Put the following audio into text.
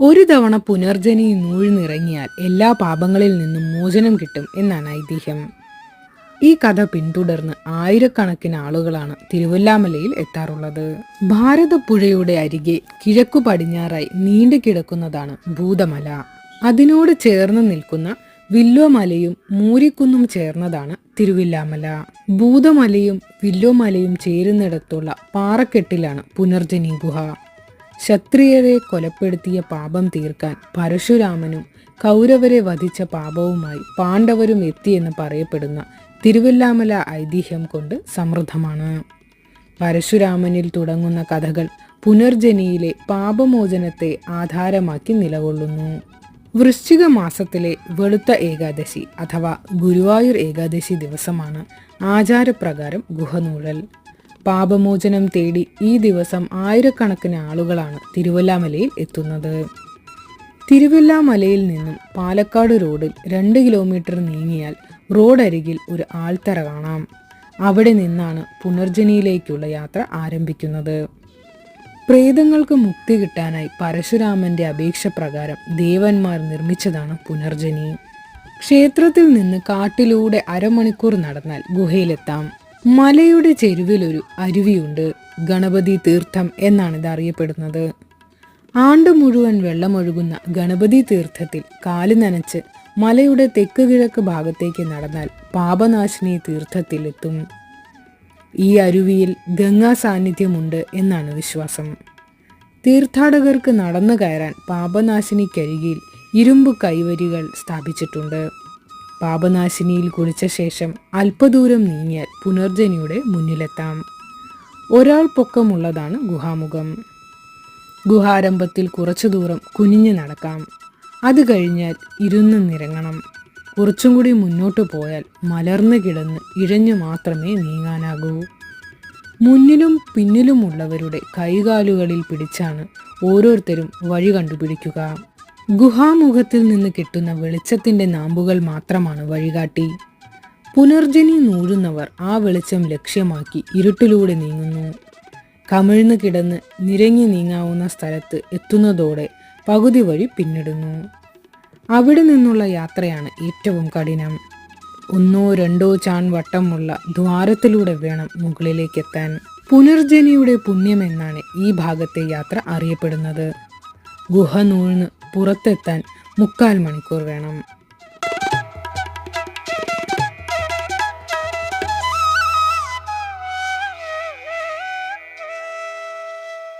ഒരു തവണ പുനർജനി നൂഴ്ന്നിറങ്ങിയാൽ എല്ലാ പാപങ്ങളിൽ നിന്നും മോചനം കിട്ടും എന്നാണ് ഐതിഹ്യം. ഈ കഥ പിന്തുടർന്ന് ആയിരക്കണക്കിന് ആളുകളാണ് തിരുവല്ലാമലയിൽ എത്താറുള്ളത്. ഭാരതപ്പുഴയുടെ അരികെ കിഴക്കു പടിഞ്ഞാറായി നീണ്ടു കിടക്കുന്നതാണ് ഭൂതമല. അതിനോട് ചേർന്ന് നിൽക്കുന്ന വില്ലോമലയും മൂരിക്കുന്നും ചേർന്നതാണ് തിരുവില്ലാമല. ഭൂതമലയും വില്ലോമലയും ചേരുന്നിടത്തുള്ള പാറക്കെട്ടിലാണ് പുനർജനി ഗുഹ. ക്ഷത്രിയരെ കൊലപ്പെടുത്തിയ പാപം തീർക്കാൻ പരശുരാമനും കൗരവരെ വധിച്ച പാപവുമായി പാണ്ഡവരും എത്തിയെന്ന് പറയപ്പെടുന്ന തിരുവല്ലാമല ഐതിഹ്യം കൊണ്ട് സമൃദ്ധമാണ്. പരശുരാമനിൽ തുടങ്ങുന്ന കഥകൾ പുനർജനിയിലെ പാപമോചനത്തെ ആധാരമാക്കി നിലകൊള്ളുന്നു. വൃശ്ചിക മാസത്തിലെ വെളുത്ത ഏകാദശി അഥവാ ഗുരുവായൂർ ഏകാദശി ദിവസമാണ് ആചാരപ്രകാരം ഗുഹനൂഴൽ. പാപമോചനം തേടി ഈ ദിവസം ആയിരക്കണക്കിന് ആളുകളാണ് തിരുവല്ലാമലയിൽ എത്തുന്നത്. തിരുവല്ലാമലയിൽ നിന്നും പാലക്കാട് റോഡിൽ രണ്ട് കിലോമീറ്റർ നീങ്ങിയാൽ റോഡരികിൽ ഒരു ആൾത്തറ കാണാം. അവിടെ നിന്നാണ് പുനർജനിയിലേക്കുള്ള യാത്ര ആരംഭിക്കുന്നത്. പ്രേതങ്ങൾക്ക് മുക്തി കിട്ടാനായി പരശുരാമന്റെ അപേക്ഷ പ്രകാരം ദേവന്മാർ നിർമ്മിച്ചതാണ് പുനർജനി. ക്ഷേത്രത്തിൽ നിന്ന് കാട്ടിലൂടെ അരമണിക്കൂർ നടന്നാൽ ഗുഹയിലെത്താം. മലയുടെ ചെരുവിലൊരു അരുവിയുണ്ട്. ഗണപതി തീർത്ഥം എന്നാണ് ഇത് അറിയപ്പെടുന്നത്. ആണ്ട് മുഴുവൻ വെള്ളമൊഴുകുന്ന ഗണപതി തീർത്ഥത്തിൽ കാൽ നനച്ച് മലയുടെ തെക്ക് കിഴക്ക് ഭാഗത്തേക്ക് നടന്നാൽ പാപനാശിനി തീർത്ഥത്തിലെത്തും. ഈ അരുവിയിൽ ഗംഗാ സാന്നിധ്യമുണ്ട് എന്നാണ് വിശ്വാസം. തീർത്ഥാടകർക്ക് നടന്നു കയറാൻ പാപനാശിനിക്കരികിൽ ഇരുമ്പ് കൈവരികൾ സ്ഥാപിച്ചിട്ടുണ്ട്. പാപനാശിനിയിൽ കുളിച്ച ശേഷം അല്പദൂരം നീങ്ങിയാൽ പുനർജനിയുടെ മുന്നിലെത്താം. ഒരാൾ പൊക്കമുള്ളതാണ് ഗുഹാമുഖം. ഗുഹാരംഭത്തിൽ കുറച്ചു ദൂരം കുനിഞ്ഞു നടക്കാം. അത് കഴിഞ്ഞാൽ ഇരുന്ന് നിരങ്ങണം. കുറച്ചും കൂടി മുന്നോട്ട് പോയാൽ മലർന്നു കിടന്ന് ഇഴഞ്ഞു മാത്രമേ നീങ്ങാനാകൂ. മുന്നിലും പിന്നിലുമുള്ളവരുടെ കൈകാലുകളിൽ പിടിച്ചാണ് ഓരോരുത്തരും വഴി കണ്ടുപിടിക്കുക. ഗുഹാമുഖത്തിൽ നിന്ന് കിട്ടുന്ന വെളിച്ചത്തിന്റെ നാമ്പുകൾ മാത്രമാണ് വഴികാട്ടി. പുനർജനി നൂഴുന്നവർ ആ വെളിച്ചം ലക്ഷ്യമാക്കി ഇരുട്ടിലൂടെ നീങ്ങുന്നു. കമിഴ്ന്നു കിടന്ന് നിരങ്ങി നീങ്ങാവുന്ന സ്ഥലത്ത് എത്തുന്നതോടെ പകുതി വഴി പിന്നിടുന്നു. അവിടെ നിന്നുള്ള യാത്രയാണ് ഏറ്റവും കഠിനം. ഒന്നോ രണ്ടോ ചാൺ വട്ടമുള്ള ദ്വാരത്തിലൂടെ വേണം മുകളിലേക്ക് എത്താൻ പുനർജനിയുടെ പുണ്യമെന്നാണ് ഈ ഭാഗത്തെ യാത്ര അറിയപ്പെടുന്നത്. ഗുഹ നൂഴ്ന്ന് പുറത്തെത്താൻ മുക്കാൽ മണിക്കൂർ വേണം.